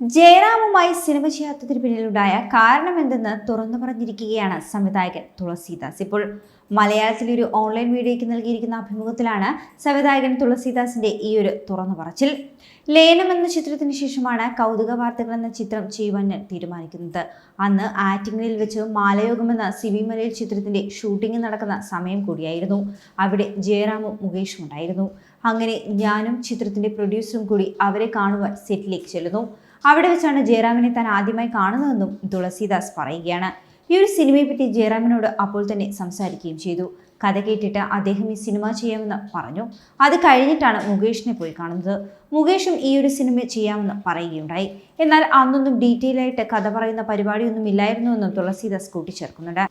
ജയറാമുമായി cinema ചെയ്യാത്തതിന് പിന്നിലുണ്ടായ കാരണമെന്തെന്ന് തുറന്നു പറഞ്ഞിരിക്കുകയാണ് സംവിധായകൻ തുളസീദാസ്. ഇപ്പോൾ മലയാളത്തിലെ ഒരു ഓൺലൈൻ മീഡിയയ്ക്ക് നൽകിയിരിക്കുന്ന അഭിമുഖത്തിലാണ് സംവിധായകൻ തുളസീദാസിന്റെ ഈ ഒരു തുറന്നു പറച്ചിൽ. ലേനം എന്ന ചിത്രത്തിന് ശേഷമാണ് കൗതുക വാർത്തകൾ എന്ന ചിത്രം ചെയ്യുവാൻ തീരുമാനിക്കുന്നത്. അന്ന് ആറ്റിങ്ങലിൽ വെച്ച് മാലയോഗം എന്ന സിബി മലയിൽ ചിത്രത്തിന്റെ ഷൂട്ടിംഗ് നടക്കുന്ന സമയം കൂടിയായിരുന്നു. അവിടെ ജയറാമും മുകേഷും ഉണ്ടായിരുന്നു. അങ്ങനെ ഞാനും ചിത്രത്തിന്റെ പ്രൊഡ്യൂസറും കൂടി അവരെ കാണുവാൻ സെറ്റിലേക്ക് ചെല്ലുന്നു. അവിടെ വെച്ചാണ് ജയറാമിനെ താൻ ആദ്യമായി കാണുന്നതെന്നും തുളസീദാസ് പറയുകയാണ്. ഈ ഒരു സിനിമയെ പറ്റി ജയറാമിനോട് അപ്പോൾ തന്നെ സംസാരിക്കുകയും ചെയ്തു. കഥ കേട്ടിട്ട് അദ്ദേഹം ഈ സിനിമ ചെയ്യാമെന്ന് പറഞ്ഞു. അത് കഴിഞ്ഞിട്ടാണ് മുകേഷിനെ പോയി കാണുന്നത്. മുകേഷും ഈ ഒരു സിനിമ ചെയ്യാമെന്ന് പറയുകയുണ്ടായി. എന്നാൽ അന്നൊന്നും ഡീറ്റെയിൽ ആയിട്ട് കഥ പറയുന്ന പരിപാടിയൊന്നും ഇല്ലായിരുന്നുവെന്നും തുളസീദാസ് കൂട്ടിച്ചേർക്കുന്നുണ്ട്.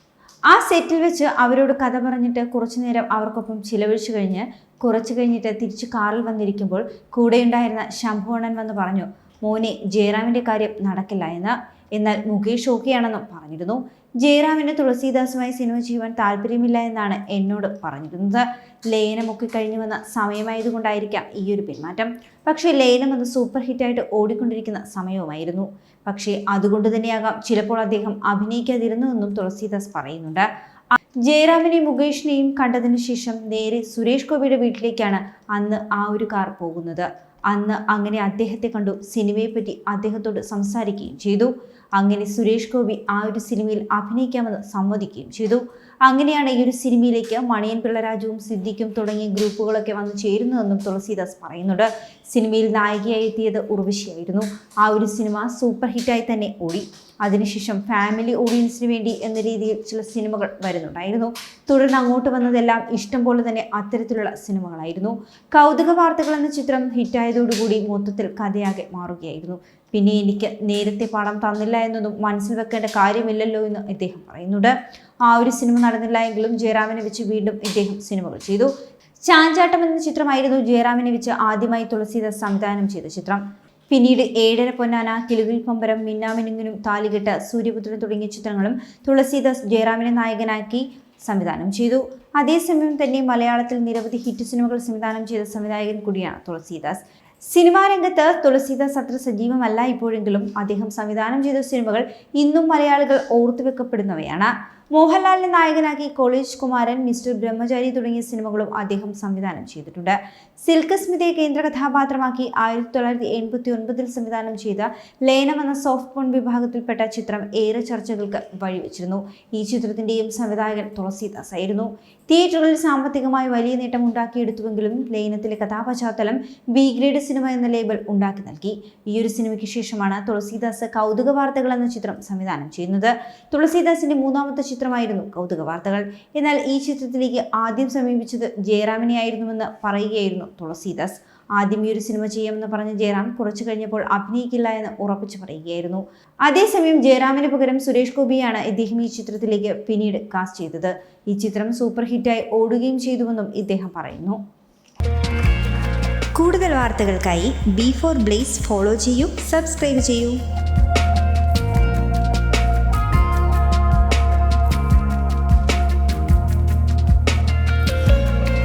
ആ സെറ്റിൽ വെച്ച് അവരോട് കഥ പറഞ്ഞിട്ട് കുറച്ചു നേരം അവർക്കൊപ്പം ചിലവഴിച്ചു കഴിഞ്ഞ് കുറച്ചു കഴിഞ്ഞിട്ട് തിരിച്ച് കാറിൽ വന്നിരിക്കുമ്പോൾ കൂടെയുണ്ടായിരുന്ന ശംഭുവണ്ണൻ വന്ന് പറഞ്ഞു മോനെ ജയറാമിന്റെ കാര്യം നടക്കില്ല എന്ന്. എന്നാൽ മുകേഷ് ഓക്കെയാണെന്നും പറഞ്ഞിരുന്നു. ജയറാമിന് തുളസീദാസുമായി സിനിമ ചെയ്യുവാൻ താല്പര്യമില്ല എന്നാണ് എന്നോട് പറഞ്ഞിരുന്നത്. ലയനമൊക്കെ കഴിഞ്ഞു വന്ന സമയമായതുകൊണ്ടായിരിക്കാം ഈ ഒരു പെരുമാറ്റം. പക്ഷേ ലയനം അത് സൂപ്പർ ഹിറ്റായിട്ട് ഓടിക്കൊണ്ടിരിക്കുന്ന സമയവുമായിരുന്നു. പക്ഷേ അതുകൊണ്ട് തന്നെയാകാം ചിലപ്പോൾ അദ്ദേഹം അഭിനയിക്കാതിരുന്നു എന്നും തുളസീദാസ് പറയുന്നുണ്ട്. ജയറാമിനെയും മുകേഷിനെയും കണ്ടതിന് ശേഷം നേരെ സുരേഷ് ഗോപിയുടെ വീട്ടിലേക്കാണ് അന്ന് ആ ഒരു കാർ പോകുന്നത്. അന്ന് അങ്ങനെ അദ്ദേഹത്തെ കണ്ടു. സിനിമയെപ്പറ്റി അദ്ദേഹത്തോട് സംസാരിക്കുകയും ചെയ്തു. അങ്ങനെ സുരേഷ് ഗോപി ആ ഒരു സിനിമയിൽ അഭിനയിക്കാമെന്ന് സമ്മതിക്കുകയും ചെയ്തു. അങ്ങനെയാണ് ഈ ഒരു സിനിമയിലേക്ക് മണിയൻ പിള്ളരാജുവും സിദ്ദിഖും തുടങ്ങിയ ഗ്രൂപ്പുകളൊക്കെ വന്ന് ചേരുന്നതെന്നും തുളസീദാസ് പറയുന്നുണ്ട്. സിനിമയിൽ നായികയായി എത്തിയത് ഉർവശിയായിരുന്നു. ആ ഒരു സിനിമ സൂപ്പർ ഹിറ്റായി തന്നെ ഓടി. അതിനുശേഷം ഫാമിലി ഓഡിയൻസിന് വേണ്ടി എന്ന രീതിയിൽ ചില സിനിമകൾ വരുന്നുണ്ടായിരുന്നു. തുടർന്ന് അങ്ങോട്ട് വന്നതെല്ലാം ഇഷ്ടം പോലെ തന്നെ അത്തരത്തിലുള്ള സിനിമകളായിരുന്നു. കൗതുക വാർത്തകൾ എന്ന ചിത്രം ഹിറ്റായതോടുകൂടി മൊത്തത്തിൽ കഥയാകെ മാറുകയായിരുന്നു. പിന്നെ എനിക്ക് നേരത്തെ പണം തന്നില്ല എന്നൊന്നും മനസ്സിൽ വെക്കേണ്ട കാര്യമില്ലല്ലോ എന്ന് ഇദ്ദേഹം പറയുന്നുണ്ട്. ആ ഒരു സിനിമ നടന്നില്ല എങ്കിലും ജയറാമിനെ വെച്ച് വീണ്ടും ഇദ്ദേഹം സിനിമകൾ ചെയ്തു. ചാഞ്ചാട്ടം എന്ന ചിത്രമായിരുന്നു ജയറാമിനെ വെച്ച് ആദ്യമായി തുളസീദാസ് സംവിധാനം ചെയ്ത ചിത്രം. പിന്നീട് ഏഴര പൊന്നാന കിലുകിൽ പമ്പരം മിന്നാമിനുങ്ങിനും താലികെട്ട് സൂര്യപുത്രൻ തുടങ്ങിയ ചിത്രങ്ങളും തുളസീദാസ് ജയറാമിനെ നായകനാക്കി സംവിധാനം ചെയ്തു. അതേസമയം തന്നെ മലയാളത്തിൽ നിരവധി ഹിറ്റ് സിനിമകൾ സംവിധാനം ചെയ്ത സംവിധായകൻ കൂടിയാണ് തുളസീദാസ്. സിനിമാ രംഗത്ത് തുളസീദാസ് അത്ര സജീവമല്ല ഇപ്പോഴെങ്കിലും. അദ്ദേഹം സംവിധാനം ചെയ്ത സിനിമകൾ ഇന്നും മലയാളികൾ ഓർത്തുവെക്കപ്പെടുന്നവയാണ് മോഹൻലാലിനെ നായകനാക്കി കോളേജ് കുമാരൻ മിസ്റ്റർ ബ്രഹ്മചാരി തുടങ്ങിയ സിനിമകളും അദ്ദേഹം സംവിധാനം ചെയ്തിട്ടുണ്ട്. സിൽക്ക് സ്മിതയെ കേന്ദ്ര കഥാപാത്രമാക്കി ആയിരത്തി തൊള്ളായിരത്തി എൺപത്തി ഒൻപതിൽ സംവിധാനം ചെയ്ത ലേനം എന്ന സോഫ്റ്റ് പോൺ വിഭാഗത്തിൽപ്പെട്ട ചിത്രം ഏറെ ചർച്ചകൾക്ക് വഴിവെച്ചിരുന്നു. ഈ ചിത്രത്തിന്റെയും സംവിധായകൻ തുളസീദാസ് ആയിരുന്നു. തിയേറ്ററുകളിൽ സാമ്പത്തികമായി വലിയ നേട്ടം ഉണ്ടാക്കിയെടുത്തുവെങ്കിലും ലയനത്തിലെ കഥാപശ്ചാത്തലം ബി ഗ്രേഡ് സിനിമ എന്ന ലേബൽ ഉണ്ടാക്കി നൽകി. ഈ ഒരു സിനിമയ്ക്ക് ശേഷമാണ് തുളസീദാസ് കൗതുക വാർത്തകൾ എന്ന ചിത്രം സംവിധാനം ചെയ്യുന്നത്. തുളസീദാസിന്റെ മൂന്നാമത്തെ ചിത്രമായിരുന്നു കൗതുക വാർത്തകൾ എന്നാൽ ഈ ചിത്രത്തിലേക്ക് ആദ്യം സമീപിച്ചത് ജയറാമിനെ ആയിരുന്നുവെന്ന് പറയുകയായിരുന്നു തുളസീദാസ്. ആദ്യം ഈ ഒരു സിനിമ ചെയ്യാമെന്ന് പറഞ്ഞ ജയറാം കുറച്ചു കഴിഞ്ഞപ്പോൾ അഭിനയിക്കില്ല എന്ന് ഉറപ്പിച്ചു പറയുകയായിരുന്നു. അതേസമയം ജയറാമിന് പകരം സുരേഷ് ഗോപിയാണ് ഇദ്ദേഹം ഈ ചിത്രത്തിലേക്ക് പിന്നീട് കാസ്റ്റ് ചെയ്തത്. ഈ ചിത്രം സൂപ്പർ ഹിറ്റായി ഓടുകയും ചെയ്തുവെന്നും ഇദ്ദേഹം പറയുന്നു. കൂടുതൽ വാർത്തകൾക്കായി ബി ഫോർ ബ്ലേസ് ഫോളോ ചെയ്യൂ സബ്സ്ക്രൈബ് ചെയ്യൂ.